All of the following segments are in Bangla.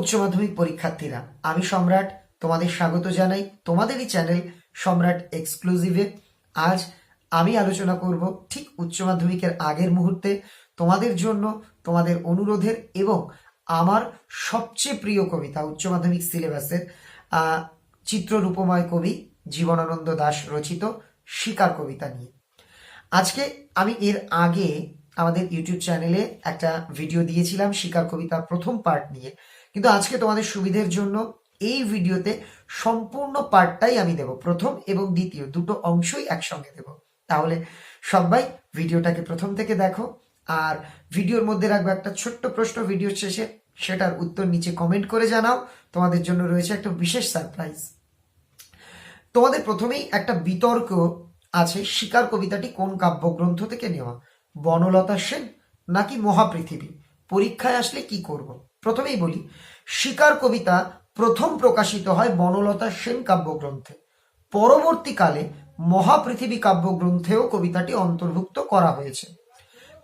উচ্চ মাধ্যমিক পরীক্ষার্থীরা। আমি সম্রাট, তোমাদের স্বাগত জানাই তোমাদেরই চ্যানেল সম্রাট এক্সক্লুসিভে। আজ আমি আলোচনা করব ঠিক উচ্চ মাধ্যমিকের আগের মুহূর্তে তোমাদের জন্য তোমাদের অনুরোধের এবং আমার সবচেয়ে প্রিয় কবিতা, উচ্চ মাধ্যমিক সিলেবাসের চিত্ররূপময় কবি জীবনানন্দ দাস রচিত শিকার কবিতা নিয়ে। আজকে আমি এর আগে আমাদের ইউটিউব চ্যানেলে একটা ভিডিও দিয়েছিলাম শিকার কবিতা প্রথম পার্ট নিয়ে। কিন্তু আজকে তোমাদের সুবিধের জন্য এই ভিডিওতে সম্পূর্ণ পার্টটাই আমি দেব। প্রথম এবং দ্বিতীয় দুটো অংশই একসঙ্গে দেব। তাহলে সবাই ভিডিওটাকে প্রথম থেকে দেখো আর ভিডিওর মধ্যে রাখব একটা ছোট্ট প্রশ্ন ভিডিও শেষে। সেটার উত্তর নিচে কমেন্ট করে জানাও। তোমাদের জন্য রয়েছে একটা বিশেষ সারপ্রাইজ তোমাদের প্রথমেই একটা বিতর্ক আছে, শিকার কবিতাটি কোন কাব্যগ্রন্থ থেকে নেওয়া? বনলতা সেন নাকি মহাপৃথিবী? পরীক্ষায় আসলে কি করব? প্রথমেই বলি, শিকার কবিতা প্রথম প্রকাশিত হয় বনলতা সেন কাব্যগ্রন্থে। পরবর্তীকালে মহাপৃথিবী কাব্যগ্রন্থেও কবিতাটি অন্তর্ভুক্ত করা হয়েছে।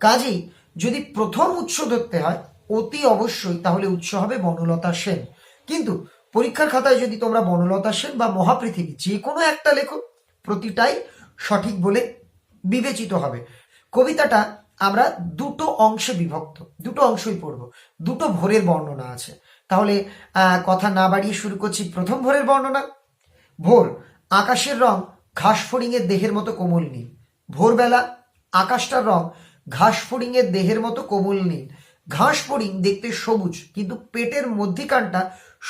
কাজেই যদি প্রথম উৎস ধরতে হয়, অতি অবশ্যই তাহলে উৎস হবে বনলতা সেন। কিন্তু পরীক্ষার খাতায় যদি তোমরা বনলতা সেন বা মহাপৃথিবী যে কোনো একটা লেখো, প্রতিটাই সঠিক বলে বিবেচিত হবে। কবিতাটা আমরা দুটো অংশে বিভক্ত, দুটো অংশই পড়ব। দুটো ভোরের বর্ণনা আছে। তাহলে কথা না বাড়িয়ে শুরু করছি প্রথম ভোরের বর্ণনা। ভোর, আকাশের রং ঘাস ফড়িংয়ের দেহের মতো কোমল নীল। ভোরবেলা, আকাশটার রং ঘাস ফড়িংয়ের দেহের মতো কোমল নীল। ঘাস ফড়িং দেখতে সবুজ, কিন্তু পেটের মধ্যিখানটা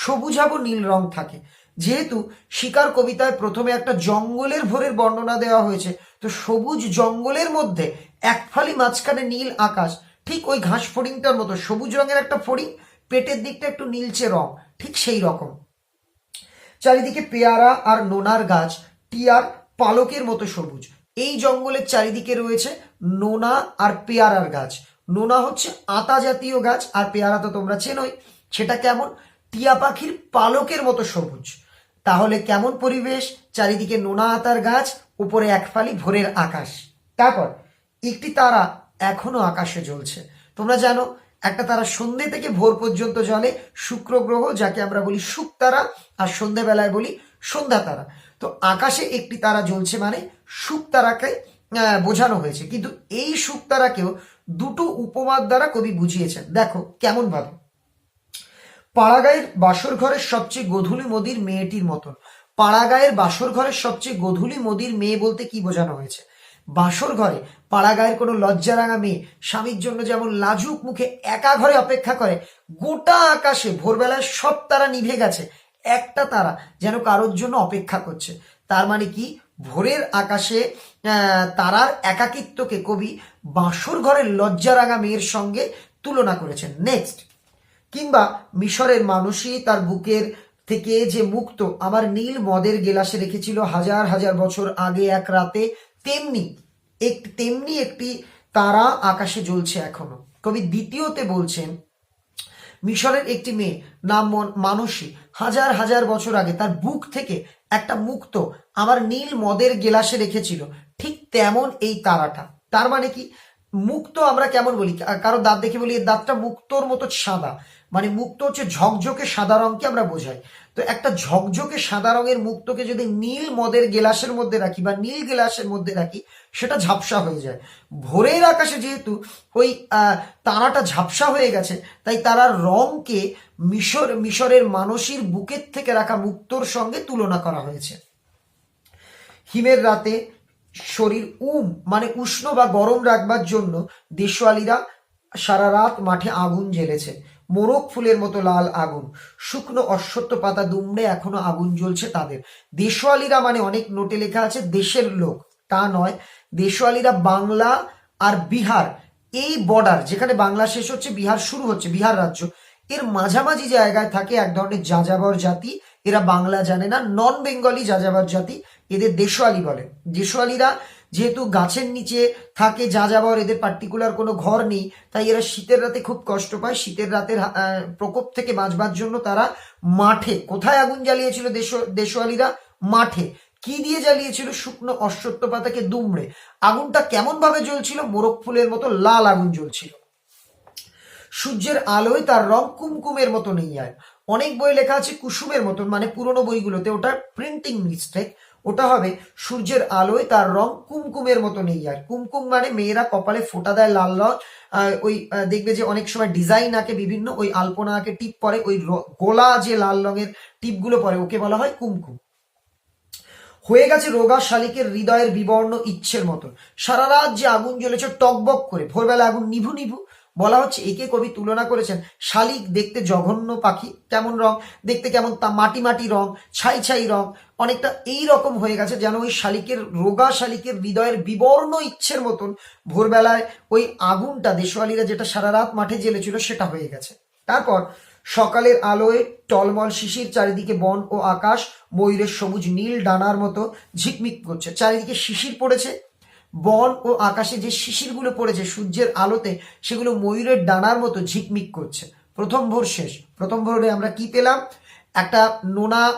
সবুজাবো নীল রং থাকে। যেহেতু শিকার কবিতায় প্রথমে একটা জঙ্গলের ভোরের বর্ণনা দেওয়া হয়েছে, তো সবুজ জঙ্গলের মধ্যে এক ফালি মাঝখানে নীল আকাশ, ঠিক ওই ঘাস ফড়িংটার মতো, সবুজ রঙের একটা ফড়িং, পেটের দিকটা একটু নীলচে রং, ঠিক সেই রকম। চারিদিকে পেয়ারা আর নোনার গাছ, টিয়ার পালকের মতো সবুজ। এই জঙ্গলের চারিদিকে রয়েছে নোনা আর পেয়ারার গাছ। নোনা হচ্ছে আতা জাতীয় গাছ, আর পেয়ারা তো তোমরা চেনোই, সেটা কেমন? টিয়া পাখির পালকের মতো সবুজ। তাহলে কেমন পরিবেশ? চারিদিকে নোনা আতার গাছ, উপরে এক ফালি ভোরের আকাশ। তারপর একটি তারা এখনও আকাশে জ্বলছে। তোমরা জানো, একটা তারা সন্ধে থেকে ভোর পর্যন্ত জ্বলে, শুক্র গ্রহ, যাকে আমরা বলি শুক তারা, আর সন্ধেবেলায় বলি সন্ধ্যা তারা। তো আকাশে একটি তারা জ্বলছে মানে শুক তারাকে বোঝানো হয়েছে। কিন্তু এই শুক তারাকেও দুটো উপমার দ্বারা কবি বুঝিয়েছেন। দেখো কেমন ভাবে পাড়াগাঁয়ের বাসর ঘরের সবচেয়ে গধূলি মোদির মেয়েটির মতন। পাড়াগাঁয়ের বাসর ঘরের সবচেয়ে গধূলি মোদির মেয়ে বলতে কি বোঝানো হয়েছে? বাসর ঘরে পাড়াগাঁয়ের কোনো লজ্জারাঙা মেয়ে স্বামীর জন্য যেমন লাজুক মুখে একা ঘরে অপেক্ষা করে, গোটা আকাশে ভোরবেলায় সব তারা নিভে গেছে, একটা তারা যেন কারোর জন্য অপেক্ষা করছে। তার মানে কি? ভোরের আকাশে তারার একাকিত্বকে কবি বাসর ঘরের লজ্জারাঙা মেয়ের সঙ্গে তুলনা করেছেন। নেক্সট কিংবা মিশরের মানুষই তার বুকের থেকে যে মুক্ত, আমার নীল মদের গেলাসে রেখেছিল হাজার হাজার বছর আগে এক রাতে তেমনি, এক, তেমনি একটি তারা আকাশে জ্বলছে এখনও। কবি দ্বিতীয়তে বলছেন, মিশরের একটি মেয়ে নাম মন- মানসী, হাজার হাজার বছর আগে তার বুক থেকে একটা মুক্ত, আমার নীল মদের গেলাসে রেখেছিল। ঠিক তেমন এই তারাটা। তার মানে কি? মুক্ত আমরা কেমন বলি? কারও দাঁত দেখে বলি দাঁতটা মুক্তোর মতো সাদা। মানে মুক্ত হচ্ছে ঝকঝকে সাদা রঙকে আমরা বোঝাই। তো একটা ঝকঝকে সাদা রঙের মুক্তকে যদি নীল মদের গেলাসের মধ্যে রাখি বা নীল গেলাসের মধ্যে রাখি, সেটা ঝাপসা হয়ে যায়। ভোরের আকাশে যেহেতু ওই তারাটা ঝাপসা হয়ে গেছে, তাই তারার রংকে মিশর, মিশরের মানসীর বুকের থেকে রাখা মুক্তোর সঙ্গে তুলনা করা হয়েছে। হিমের রাতে শরীর উম মানে উষ্ণ বা গরম রাখবার জন্য দেশওয়ালিরা সারা রাত মাঠে আগুন জ্বেলেছে। মোরগ ফুলের মতো লাল আগুন। শুকনো অশ্বত্থ পাতা দুমড়ে এখনও আগুন জ্বলছে তাদের। দেশওয়ালিরা মানে অনেক নোটে লেখা আছে, দেশের লোক। তা নয় দেশওয়ালিরা বাংলা আর বিহার, এই বর্ডার যেখানে বাংলা শেষ হচ্ছে, বিহার শুরু হচ্ছে, বিহার রাজ্য, এর মাঝামাঝি জায়গায় থাকে এক ধরনের যাযাবর জাতি। এরা বাংলা জানে না নন বেঙ্গলি যাযাবর জাতি, এদের দেশওয়ালি বলে। দেশওয়ালিরা যেহেতু গাছের নিচে থাকে যাযাবর এদের পার্টিকুলার কোনো ঘর নেই, তাই এরা শীতের রাতে খুব কষ্ট পায়। শীতের রাতের প্রকোপ থেকে বাঁচবার জন্য তারা মাঠে, কোথায় আগুন জ্বালিয়েছিল দেশ, দেশওয়ালিরা? মাঠে। কি দিয়ে জ্বালিয়েছিল? শুকনো অশ্বত্থ পাতাকে দুমড়ে। আগুনটা কেমন ভাবে জ্বলছিল? মোরগ ফুলের মতো লাল আগুন জ্বলছিল। সূর্যের আলোয় তার রং কুমকুমের মতো নেই আর। অনেক বই লেখা আছে কুসুমের মতন মানে পুরনো বইগুলোতে ওটা প্রিন্টিং মিস্টেক ওটা হবে সূর্যের আলোয় তার রং কুমকুমের মতো নেই আর। কুমকুম মানে মেয়েরা কপালে ফোটা দেয় লাল রং ওই দেখবে যে অনেক সময় ডিজাইন আঁকে বিভিন্ন, ওই আলপনা আঁকে টিপ পরে, ওই গোলা যে লাল রঙের টিপগুলো পরে, ওকে বলা হয় কুমকুম। হয়ে গেছে রোগা শালিকের হৃদয়ের বিবর্ণ ইচ্ছের মতন। সারা রাত যে আগুন জ্বলেছে টকবক করে, ভোরবেলা আগুন নিভু নিভু। বলা হচ্ছে একে কবি তুলনা করেছেন, শালিক দেখতে জঘন্য পাখি, কেমন রং? দেখতে কেমন তা মাটি মাটি রং, ছাই ছাই রং। অনেকটা এই রকম হয়ে গেছে যেন ওই শালিকের, রোগা শালিকের হৃদয়ের বিবর্ণ ইচ্ছের মতন ভোরবেলায় ওই আগুনটা, দেশওয়ালিরা যেটা সারা রাত মাঠে জ্বেলেছিল সেটা হয়ে গেছে। তারপর সকালের আলোয় টলমল শিশির, চারিদিকে বন ও আকাশ, ময়ূরের সবুজ নীল ডানার মতো ঝিকমিক করছে। চারিদিকে শিশির পড়েছে বন ও আকাশে যে শিশিরগুলো পড়েছে, সূর্যের আলোতে সেগুলো ময়ূরের ডানার মতো ঝিকমিক করছে। প্রথম ভোর শেষ। প্রথম ভোরে আমরা কি পেলাম? একটা নোনা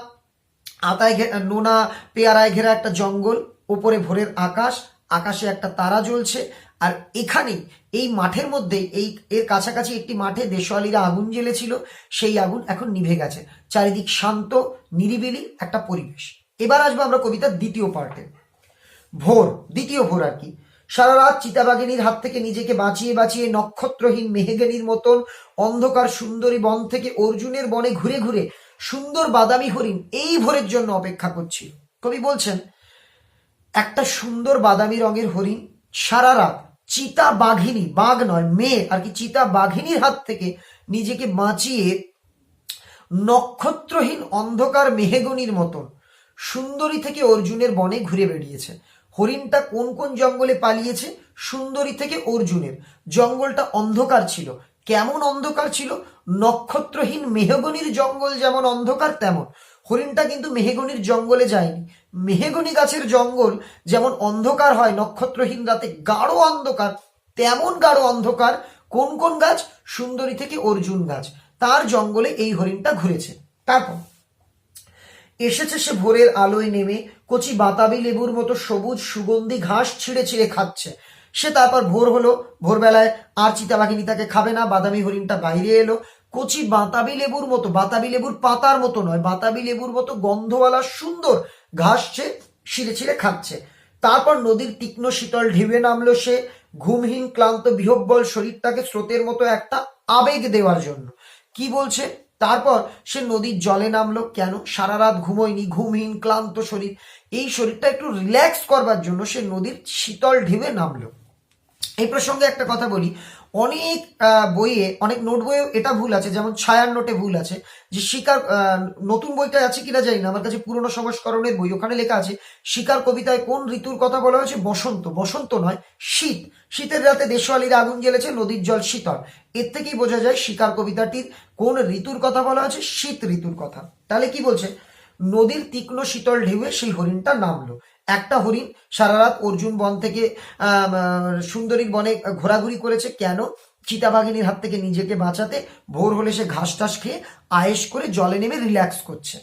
আতায় নোনা পেয়ারায় ঘেরা একটা জঙ্গল, ওপরে ভোরের আকাশ, আকাশে একটা তারা জ্বলছে, আর এখানেই এই মাঠের মধ্যেই এই এর কাছাকাছি একটি মাঠে দেশওয়ালিরা আগুন জ্বেলেছিল, সেই আগুন এখন নিভে গেছে। চারিদিক শান্ত, নিরিবিলি একটা পরিবেশ। এবার আসব আমরা কবিতার দ্বিতীয় পার্টে। ভোর, দ্বিতীয় ভোর আর কি। সারা রাত চিতাবাগিনীর হাত থেকে নিজেকে বাঁচিয়ে বাঁচিয়ে নক্ষত্রহীন মেহেগেনির মতন অন্ধকার সুন্দরী বন থেকে অর্জুনের বনে ঘুরে ঘুরে সুন্দর বাদামি হরিণ এই ভোরের জন্য অপেক্ষা করছিল কবি বলছেন, একটা সুন্দর বাদামি রঙের হরিণ সারা রাত চিতা বাঘিনী বাঘ নয়, মেয়ে আর কি চিতা বাঘিনীর হাত থেকে নিজেকে বাঁচিয়ে নক্ষত্রহীন অন্ধকার মেহেগনির মতন সুন্দরী থেকে অর্জুনের বনে ঘুরে বেরিয়েছে হরিণটা কোন কোন জঙ্গলে পালিয়েছে? সুন্দরী থেকে অর্জুনের। জঙ্গলটা অন্ধকার ছিল। কেমন অন্ধকার ছিল? নক্ষত্রহীন মেহগনির জঙ্গল যেমন অন্ধকার, তেমন। হরিণটা কিন্তু মেহেগনির জঙ্গলে যায়নি। মেহেগনি গাছের জঙ্গল যেমন অন্ধকার হয়, নক্ষত্রহীন রাতে গাঢ় অন্ধকার, তেমন গাঢ় অন্ধকার কোন কোন গাছ? সুন্দরী থেকে অর্জুন গাছ। তার জঙ্গলে এই হরিণটা ঘুরেছে। তারপর এসেছে সে ভোরের আলোয় নেমে, কচি বাতাবি লেবুর মতো সবুজ সুগন্ধি ঘাস ছিঁড়ে ছিঁড়ে খাচ্ছে। সে তারপর ভোর হলো, ভোরবেলায় আর চিতাবাঘিনী তাকে খাবে না, বাদামি হরিণটা বাইরে এলো। কচি বাতাবি লেবুর মতো, বাতাবি লেবুর পাতার মতো নয়, বাতাবি লেবুর মতো গন্ধওয়ালা সুন্দর ঘাস সে ছিঁড়ে ছিঁড়ে খাচ্ছে। তারপর নদীর তীক্ষ্ণ শীতল ঢেউয়ে নামলো সে, ঘুমহীন, ক্লান্ত বিহব্বল শরীরটাকে স্রোতের মতো একটা আবেগ দেওয়ার জন্য। কি বলছে? তারপর সে নদীর জলে নামলো। কেন? সারা রাত ঘুমোয়নি, ঘুমহীন, ক্লান্ত শরীর। এই শরীরটা একটু রিল্যাক্স করবার জন্য সে নদীর শীতল ঢেবে নামলো। এই প্রসঙ্গে একটা কথা বলি। অনেক বইয়ে, অনেক নোট বইয়ে এটা ভুল আছে, যেমন ছায়ার নোটে ভুল আছে, যে শিকার নতুন বইটা আছে কিনা জানি না, আমার কাছে পুরনো সংস্করণের বই, ওখানে লেখা আছে, শিকার কবিতায় কোন ঋতুর কথা বলা হয়েছে? বসন্ত বসন্ত নয়, শীত, শীতের রাতে দেশওয়ালিরা আগুন জ্বেলেছে, নদীর জল শীতল, এর থেকেই বোঝা যায় শিকার কবিতাটির কোন ঋতুর কথা বলা হয়েছে? শীত ঋতুর কথা, তাহলে কি বলছে? নদীর তীক্ষ্ণ শীতল ঢেউয়ে সেই হরিণটা নামলো একটা হরিণ সারা রাত অর্জুন বন থেকে সুন্দরীর বনে ঘোরাঘুরি করেছে। কেন? চিতাবাঘিনীর হাত থেকে নিজেকে বাঁচাতে ভোর হলে সে ঘাস টাস খেয়ে আয়েস করে জলে নেমে রিল্যাক্স করছে।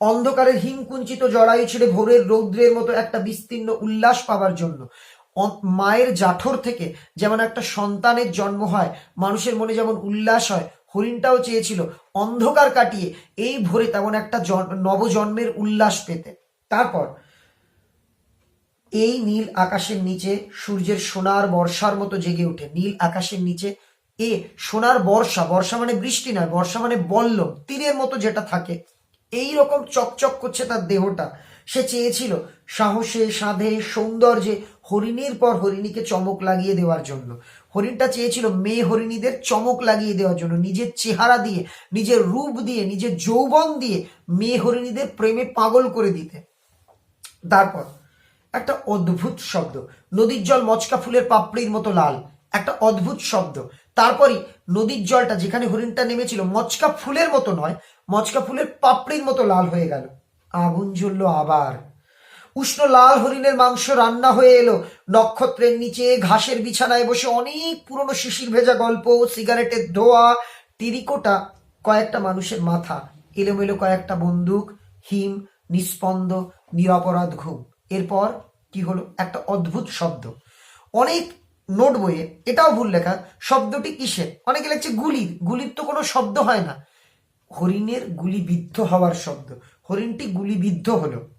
অন্ধকারের হিমকুঞ্চিত জড়াই ছেড়ে ভোরের রৌদ্রের মতো একটা বিস্তীর্ণ উল্লাস পাওয়ার জন্য। মায়ের জাঠর থেকে যেমন একটা সন্তানের জন্ম হয়, মানুষের মনে যেমন উল্লাস হয়, হরিণটাও চেয়েছিল অন্ধকার কাটিয়ে এই ভোরে তেমন একটা জন- নবজন্মের উল্লাস পেতে। তারপর এই নীল আকাশের নিচে সূর্যের সোনার বর্ষার মতো জেগে ওঠে। নীল আকাশের নিচে এ সোনার বর্ষা বর্ষা মানে বৃষ্টি নয়, বর্ষা মানে বল্লম, তীরের মতো যেটা থাকে। এই রকম চকচক করছে তার দেহটা। সে চেয়েছিল সাহসে, সাধে, সৌন্দর্যে হরিণীর পর হরিণীকে চমক লাগিয়ে দেওয়ার জন্য। হরিণটা চেয়েছিল মেয়ে হরিণীদের চমক লাগিয়ে দেওয়ার জন্য। নিজের চেহারা দিয়ে, নিজের রূপ দিয়ে, নিজের যৌবন দিয়ে মেয়ে হরিণীদের প্রেমে পাগল করে দিতে। তারপর একটা অদ্ভুত শব্দ। নদীর জল মচকা ফুলের পাপড়ির মতো লাল। একটা অদ্ভুত শব্দ। তারপরই নদীর জলটা যেখানে হরিণটা নেমেছিল মচকা ফুলের মতো নয়, মচকা ফুলের পাপড়ির মতো লাল হয়ে গেল। আগুন জ্বললো আবার। উষ্ণ লাল হরিণের মাংস রান্না হয়ে এলো। নক্ষত্রের নিচে ঘাসের বিছানায় বসে অনেক পুরনো শিশির ভেজা গল্প, সিগারেটের ধোয়া, টিরিকোটা, কয়েকটা মানুষের মাথা, এলোমেলো কয়েকটা বন্দুক, হিম নিস্পন্দ নিরপরাধ ঘুম। এরপর কি হলো? একটা অদ্ভুত শব্দ। অনেক নোট বইয়ে এটাও ভুল লেখা, শব্দটি কিসের? অনেকে লেখছে গুলির গুলির তো কোনো শব্দ হয় না। হরিণের গুলিবিদ্ধ হওয়ার শব্দ। হরিণটি গুলিবিদ্ধ হলো।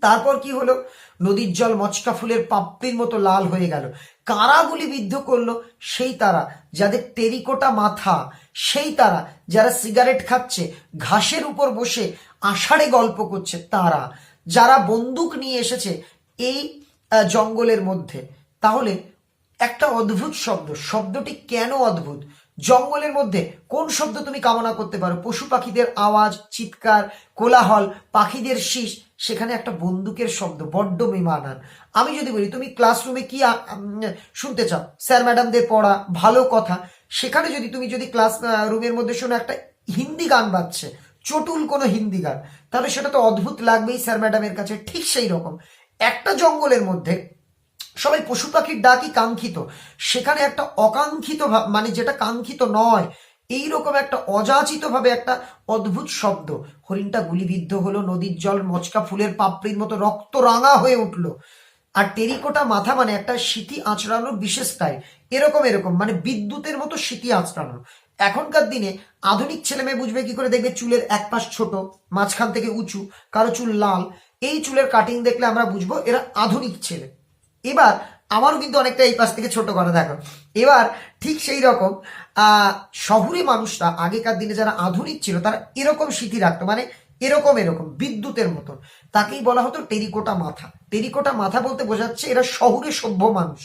তারপর কি হলো? নদীর জল মচকা ফুলের পাপড়ির মতো লাল হয়ে গেল। কারা গুলিবিদ্ধ করল? সেই তারা, যাদের টেরিকোটা মাথা। সেই তারা, যারা সিগারেট খাচ্ছে, ঘাসের উপর বসে আষাঢ়ে গল্প করছে, তারা। যারা বন্দুক নিয়ে এসেছে এই জঙ্গলের মধ্যে। তাহলে একটা অদ্ভুত শব্দ, শব্দটি কেন অদ্ভুত? জঙ্গলের মধ্যে কোন শব্দ তুমি কামনা করতে পারো? পশু পাখিদের আওয়াজ, চিৎকার, কোলাহল, পাখিদের শীষ, সেখানে একটা বন্দুকের শব্দ, বড্ড বেমানান আমি যদি বলি, তুমি ক্লাসরুমে কি শুনতে চাও? স্যার, ম্যাডামদের পড়া, ভালো কথা। সেখানে যদি তুমি যদি ক্লাস রুমের মধ্যে শোনো, একটা হিন্দি গান বাজছে। চটুল কোনো হিন্দি গান। তাহলে সেটা তো অদ্ভুত লাগবেই স্যার ম্যাডামের কাছে, ঠিক সেই রকম। একটা জঙ্গলের মধ্যে সবাই পশু পাখির ডাকই কাঙ্ক্ষিত। সেখানে একটা অকাঙ্ক্ষিত মানে যেটা কাঙ্ক্ষিত নয় এই রকম একটা অযাচিত ভাবে একটা অদ্ভুত শব্দ। হরিণটা গুলিবিদ্ধ হলো, নদীর জল, মচকা ফুলের পাপড়ির মতো রক্ত রাঙা হয়ে উঠল। আর টেরিকোটা মাথা মানে একটা সিটি আঁচড়ানোর বিশেষ স্টাইল। এরকম এরকম মানে বিদ্যুতের মতো সিটি আঁচড়ানো। এখনকার দিনে আধুনিক ছেলে মেয়ে বুঝবে কি করে দেখবে চুলের এক পাশ ছোট, মাঝখান থেকে উঁচু, কারও চুল লাল। এই চুলের কাটিং দেখলে আমরা বুঝব এরা আধুনিক ছেলে। এবার আমারও কিন্তু অনেকটা এই পাশ থেকে ছোট করা দেখো। এবার ঠিক সেই রকম শহুরে মানুষরা, আগেকার দিনে যারা আধুনিক ছিল, তারা এরকম স্মৃতি রাখতো মানে এরকম এরকম, বিদ্যুতের মতন। তাকেই বলা হতো টেরিকোটা মাথা। টেরিকোটা মাথা বলতে বোঝাচ্ছে এরা শহুরে সভ্য মানুষ।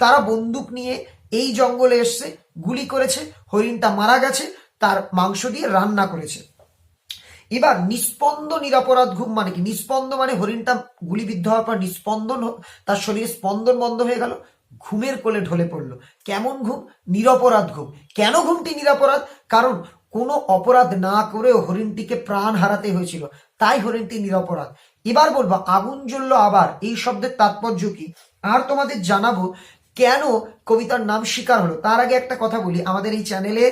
তারা বন্দুক নিয়ে এই জঙ্গলে এসছে, গুলি করেছে, হরিণটা মারা গেছে, তার মাংস দিয়ে রান্না করেছে। এবার নিস্পন্দ নিরাপরাধ ঘুম মানে কি? নিস্পন্দ মানে হরিণটা গুলিবিদ্ধ হওয়ার পর নিস্পন্দন তার শরীরে স্পন্দন বন্ধ হয়ে গেল, ঘুমের কোলে ঢলে পড়ল। কেমন ঘুম? নিরপরাধ ঘুম। কেন ঘুমটি নিরাপরাধ? কারণ কোনো অপরাধ না করেও হরিণটিকে প্রাণ হারাতে হয়েছিল, তাই হরিণটি নিরপরাধ। এবার বলব, আগুন জ্বললো আবার। এই শব্দের তাৎপর্য কি? আর তোমাদের জানাব কেন কবিতার নাম শিকার হলো? তার আগে একটা কথা বলি। আমাদের এই চ্যানেলে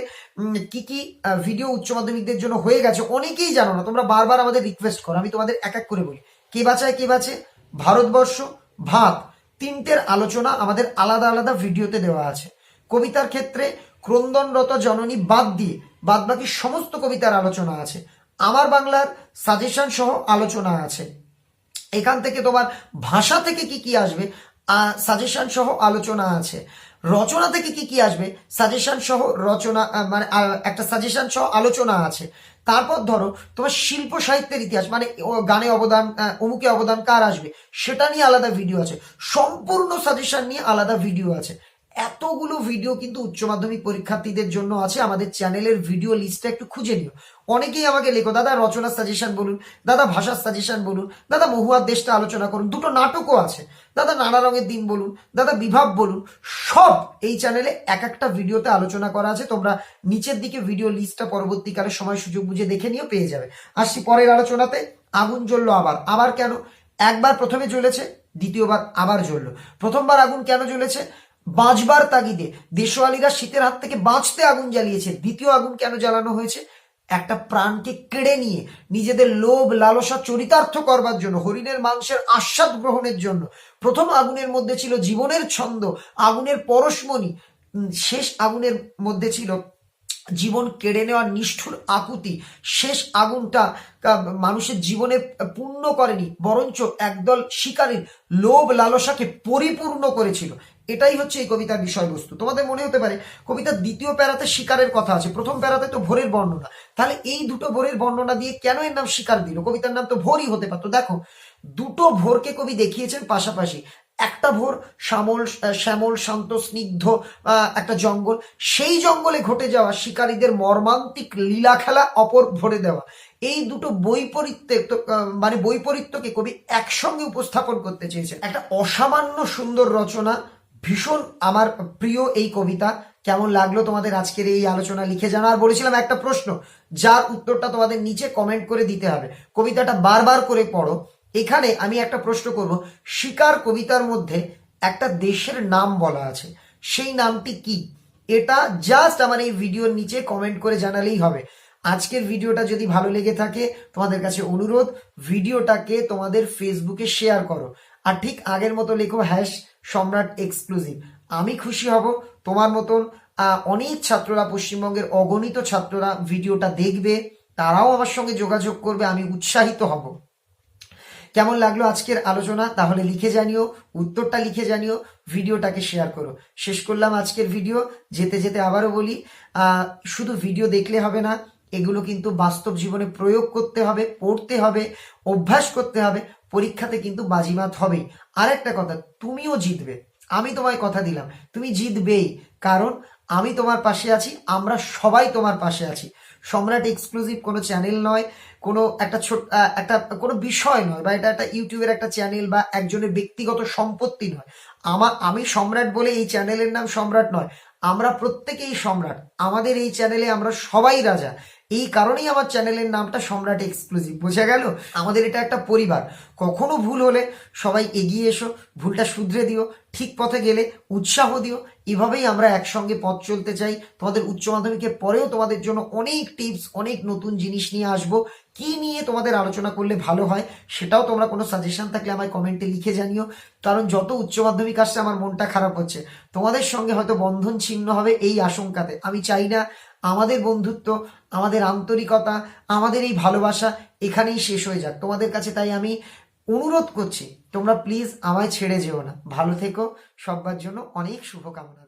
কি কি ভিডিও উচ্চ মাধ্যমিকদের জন্য হয়ে গেছে অনেকেই জানো না। তোমরা বারবার আমাদের রিকোয়েস্ট করো। আমি তোমাদের এক এক করে বলি। কে বাঁচায়, কে বাঁচে? ভারতবর্ষ, ভাত। তিনটের আলোচনা আমাদের আলাদা আলাদা ভিডিওতে দেওয়া আছে। কবিতার ক্ষেত্রে ক্রন্দনরত জননী বাদ দিয়ে বাদ বাকি সমস্ত কবিতার আলোচনা আছে। আমার বাংলার সাজেশন সহ আলোচনা আছে। এখান থেকে তোমার ভাষা থেকে কি কি আসবে? সাজেশন সহ আলোচনা আছে। রচনা থেকে কি কি আসবে? সাজেশন সহ রচনা মানে একটা সাজেশন সহ আলোচনা আছে। তারপর ধরো, তোমার শিল্প সাহিত্যের ইতিহাস মানে গানে অবদান অমুকে অবদান কার আসবে? সেটা নিয়ে আলাদা ভিডিও আছে। সম্পূর্ণ সাজেশন নিয়ে আলাদা ভিডিও আছে। এতগুলো ভিডিও কিন্তু উচ্চ মাধ্যমিক পরীক্ষার্থীদের জন্য আছে। আমাদের চ্যানেলের ভিডিও লিস্টটা একটু খুঁজে নিও। অনেকেই আমাকে লেখো, দাদা, রচনার সাজেশন বলুন, দাদা, ভাষার সাজেশন বলুন, দাদা, মহুয়ার দেশটা আলোচনা করুন। দুটো নাটকও আছে। দাদা, নানা রঙের দিন বলুন, দাদা বিভাব বলুন, সব এই চ্যানেলে এক একটা ভিডিওতে আলোচনা করা আছে। তোমরা নিচের দিকে ভিডিও লিস্টটা পরবর্তীকালে সময় সুযোগ বুঝে দেখে নিও, পেয়ে যাবে। আসছি পরের আলোচনাতে। আগুন জ্বললো আবার। আবার কেন? একবার প্রথমে জ্বলেছে, দ্বিতীয়বার আবার জ্বললো। প্রথমবার আগুন কেন জ্বলেছে? বাঁচবার তাগিদে দেশওয়ালিরা শীতের হাত থেকে বাঁচতে আগুন জ্বালিয়েছে। দ্বিতীয় আগুন কেন জ্বালানো হয়েছে? একটা প্রাণকে কেড়ে নিয়ে নিজেদের লোভ, লালসা চরিতার্থ করবার জন্য, হরিণের মাংসের আস্বাদ গ্রহণের জন্য। প্রথম আগুনের মধ্যে ছিল জীবনের ছন্দ, আগুনের পরশমণি। শেষ আগুনের মধ্যে ছিল জীবন কেড়ে নেওয়ার নিষ্ঠুর আকুতি। শেষ আগুনটা মানুষের জীবনে পূর্ণ করেনি, বরঞ্চ একদল শিকারীর লোভ, লালসাকে পরিপূর্ণ করেছিল। এটাই হচ্ছে এই কবিতার বিষয়বস্তু। তোমাদের মনে হতে পারে কবিতার দ্বিতীয় প্যারাতে শিকারের কথা আছে, প্রথম প্যারাতে তো ভোরের বর্ণনা। তাহলে এই দুটো ভোরের বর্ণনা দিয়ে কেন এর নাম শিকার দিল? কবিতার নাম তো ভোরই হতে পারতো। দেখো, দুটো ভোরকে কবি দেখিয়েছেন পাশাপাশি। একটা ভোর শ্যামল শ্যামল, শান্ত, স্নিগ্ধ একটা জঙ্গল। সেই জঙ্গলে ঘটে যাওয়া শিকারীদের মর্মান্তিক লীলা খেলা অপর ভরে দেওয়া। এই দুটো বৈপরীত্যে মানে বৈপরীত্যকে কবি একসঙ্গে উপস্থাপন করতে চেয়েছেন। একটা অসামান্য সুন্দর রচনা ভীষণ আমার প্রিয় এই কবিতা। কেমন লাগল তোমাদের আজকের এই আলোচনা? লিখে জানা। আর বলেছিলাম একটা প্রশ্ন, যার উত্তরটা তোমাদের নিচে কমেন্ট করে দিতে হবে। কবিতাটা বারবার করে পড়ো। এখানে আমি একটা প্রশ্ন করব। শিকার কবিতার মধ্যে একটা দেশের নাম বলা আছে। সেই নামটি কি? এটা জাস্ট আমার এই ভিডিওর নিচে কমেন্ট করে জানালেই হবে। আজকের ভিডিওটা যদি ভালো লেগে থাকে, তোমাদের কাছে অনুরোধ, ভিডিওটাকে তোমাদের ফেসবুকে শেয়ার করো। আর ঠিক আগের মতো লেখো হ্যাশ সম্রাট এক্সক্লুসিভ। আমি খুশি হব, তোমার মতন অনেক ছাত্ররা পশ্চিমবঙ্গের অগণিত ছাত্ররা ভিডিওটা দেখবে, তারাও আমার সঙ্গে যোগাযোগ করবে, আমি উৎসাহিত হব। কেমন লাগল আজকের আলোচনা? তাহলে লিখে জানিও, উত্তরটা লিখে জানিও, ভিডিওটাকে শেয়ার করো। শেষ করলাম আজকের ভিডিও, যেতে যেতে আবারও বলি শুধু ভিডিও দেখলে হবে না, এগুলো কিন্তু বাস্তব জীবনে প্রয়োগ করতে হবে, পড়তে হবে, অভ্যাস করতে হবে পরীক্ষাতে কিন্তু বাজিমাত হবেই। আর একটা কথা, তুমিও জিতবে। আমি তোমায় কথা দিলাম, তুমি জিতবেই। কারণ আমি তোমার পাশে আছি, আমরা সবাই তোমার পাশে আছি। সম্রাট এক্সক্লুসিভ কোনো চ্যানেল নয়, কোনো একটা ছোট একটা কোনো বিষয় নয়, বা এটা একটা ইউটিউবের একটা চ্যানেল বা একজনের ব্যক্তিগত সম্পত্তি নয়। আমার আমি সম্রাট বলে এই চ্যানেলের নাম সম্রাট নয়। আমরা প্রত্যেকেই সম্রাট। আমাদের এই চ্যানেলে আমরা সবাই রাজা। এই কারণেই আমার চ্যানেলের নামটা সম্রাট এক্সক্লুসিভ। বোঝা গেল? আমাদের এটা একটা পরিবার। কখনো ভুল হলে সবাই এগিয়ে এসো, ভুলটা শুধরে দিও, ঠিক পথে গেলে উৎসাহ দিও। এভাবেই আমরা একসঙ্গে পথ চলতে চাই। তোমাদের উচ্চ মাধ্যমিকের পরেও তোমাদের জন্য অনেক টিপস, অনেক নতুন জিনিস নিয়ে আসব। কি নিয়ে তোমাদের আলোচনা করলে ভালো হয় সেটাও তোমরা কোনো সাজেশন থাকলে আমায় কমেন্টে লিখে জানিও। কারণ যত উচ্চ মাধ্যমিক আসছে আমার মনটা খারাপ হচ্ছে। তোমাদের সঙ্গে হয়তো বন্ধন ছিন্ন হবে এই আশঙ্কাতে। আমি চাই না আমাদের বন্ধুত্ব, আমাদের আন্তরিকতা, আমাদের এই ভালোবাসা এখানেই শেষ হয়ে যাক। তোমাদের কাছে তাই আমি অনুরোধ করছি, তোমরা প্লিজ আমায় ছেড়ে যেও না। ভালো থেকো, সব্বার জন্য অনেক শুভকামনা